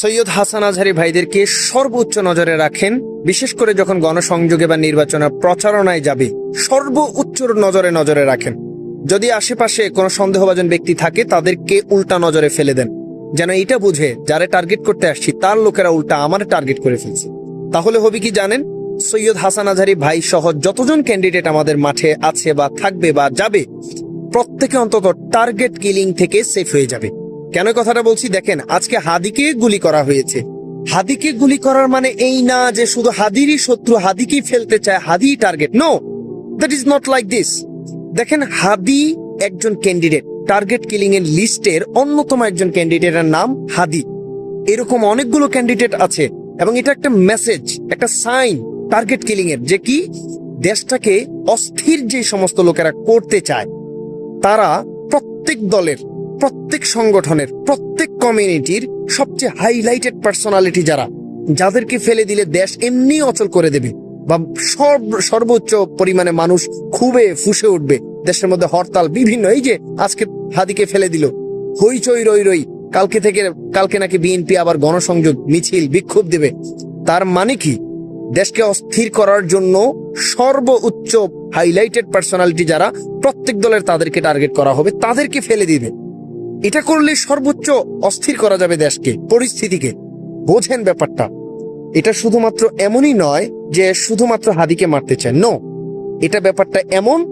সৈয়দ হাসান আজহারি ভাইদেরকে সর্বোচ্চ নজরে রাখেন। বিশেষ করে যখন গণসংযোগে বা নির্বাচনের প্রচারণায় যাবে, সর্বোচ্চ নজরে নজরে রাখেন। যদি আশেপাশে কোনো সন্দেহভাজন ব্যক্তি থাকে, তাদেরকে উল্টা নজরে ফেলে দেন। যেন এটা বুঝে, যারা টার্গেট করতে আসছি, তার লোকেরা উল্টা আমার টার্গেট করে ফেলছে। তাহলে হবে কি জানেন? সৈয়দ হাসান আজহারি ভাই সহ যতজন ক্যান্ডিডেট আমাদের মাঠে আছে বা থাকবে বা যাবে, প্রত্যেকে অন্তত টার্গেট কিলিং থেকে সেফ হয়ে যাবে। কেন কথাটা বলছি? দেখেন, আজকে হাদিকে গুলি করা হয়েছে। হাদিকে গুলি করার মানে এই না যে শুধু হাদিরই শত্রু হাদিকেই ফেলতে চায় Hadi target no that is not like this দেখেন, হাদি একজন ক্যান্ডিডেট টার্গেট কিলিং এর লিস্টের অন্যতম একজন ক্যান্ডিডেটের নাম হাদি। এরকম অনেকগুলো ক্যান্ডিডেট আছে, এবং এটা একটা মেসেজ একটা সাইন টার্গেট কিলিং এর, যে কি? দেশটাকে অস্থির যে সমস্ত লোকেরা করতে চায়, তারা প্রত্যেক দলের প্রত্যেক সংগঠনের, প্রত্যেক কমিউনিটির সবচেয়ে হাইলাইটেড পার্সোনালিটি যারা, যাদেরকে ফেলে দিলে দেশ এমনি অচল করে দেবে বা সর্ব- সর্বোচ্চ পরিমাণে মানুষ খুবই ফুসে উঠবে। দেশের মধ্যে হরতাল, বিভিন্ন, এই যে আজকে হাদিকে ফেলে দিল। হইচই রই রই, কালকে থেকে, কালকে নাকি বিএনপি আবার গণসংযোগ, মিছিল, বিক্ষোভ দেবে। তার মানে কি? দেশকে অস্থির করার জন্য সর্বোচ্চ হাইলাইটেড পার্সোনালিটি যারা, প্রত্যেক দলের তাদেরকে টার্গেট করা হবে, তাদেরকে ফেলে দিবে। এটা করলে সর্বোচ্চ অস্থির করা যাবে দেশকে, পরিস্থিতিকে। বোঝেন ব্যাপারটা। এটা শুধুমাত্র এমনই নয় যে শুধুমাত্র হাদিকে মারতে চায়। নো এটা ব্যাপারটা এমন,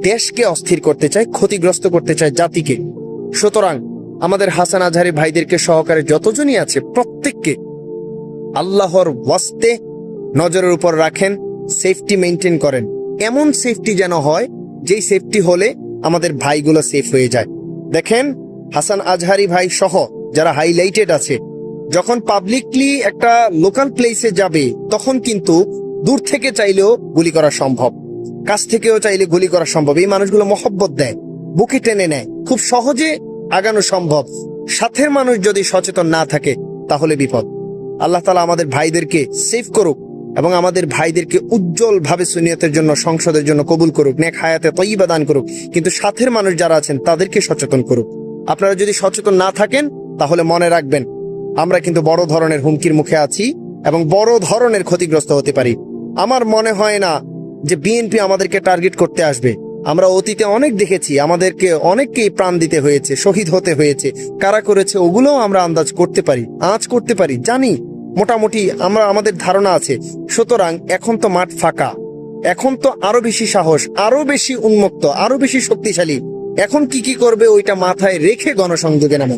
দেশকে অস্থির করতে চায়, ক্ষতিগ্রস্ত করতে চায় জাতিকে। সুতরাং আমাদের হাসান আজহারি ভাইদেরকে সহকারে যতজনই আছে, প্রত্যেককে আল্লাহর ওয়াস্তে নজরের উপর রাখেন সেফটি মেনটেন করেন। এমন সেফটি যেন হয়, যেই সেফটি হলে আমাদের ভাইগুলো সেফ হয়ে যায়। দেখেন হাসান আজহারি ভাই সহ যারা হাইলাইটেড আছে, যখন পাবলিকলি একটা লোকাল প্লেসে যাবে, তখন কিন্তু দূর থেকে চাইলেও গুলি করা সম্ভব। কাছ থেকেও চাইলে গুলি করা সম্ভব। এই মানুষগুলো মহব্বত দেয়, বুকে টেনে নেয়, খুব সহজে আগানো সম্ভব। সাথের মানুষ যদি সচেতন না থাকে, তাহলে বিপদ। আল্লাহ তালা আমাদের ভাইদেরকে সেভ করুক এবং আমাদের ভাইদেরকে উজ্জ্বল ভাবে সুনিয়তের জন্য, সংসদের জন্য কবুল করুক, নেক হায়াতে তৈবা দান করুক। কিন্তু সাথের মানুষ যারা আছেন, তাদেরকে সচেতন করুক। আপনারা যদি সচেতন না থাকেন, তাহলে মনে রাখবেন, আমরা কিন্তু বড় ধরনের হুমকির মুখে আছি এবং বড় ধরনের ক্ষতিগ্রস্ত হতে পারি। আমার মনে হয় না যে বিএনপি আমাদেরকে টার্গেট করতে আসবে। আমরা অতীতে অনেক দেখেছি, আমাদেরকে অনেককেই প্রাণ দিতে হয়েছে, শহীদ হতে হয়েছে। কারা করেছে ওগুলোও আমরা আন্দাজ করতে পারি, আঁচ করতে পারি, জানি। মোটামুটি আমরা, আমাদের ধারণা আছে। সুতরাং এখন তো মাঠ ফাঁকা। এখন তো আরও বেশি সাহস, আরও বেশি উন্মুক্ত, আরও বেশি শক্তিশালী এখন কি কি করবে ওইটা মাথায় রেখে গণসংযোগে নামে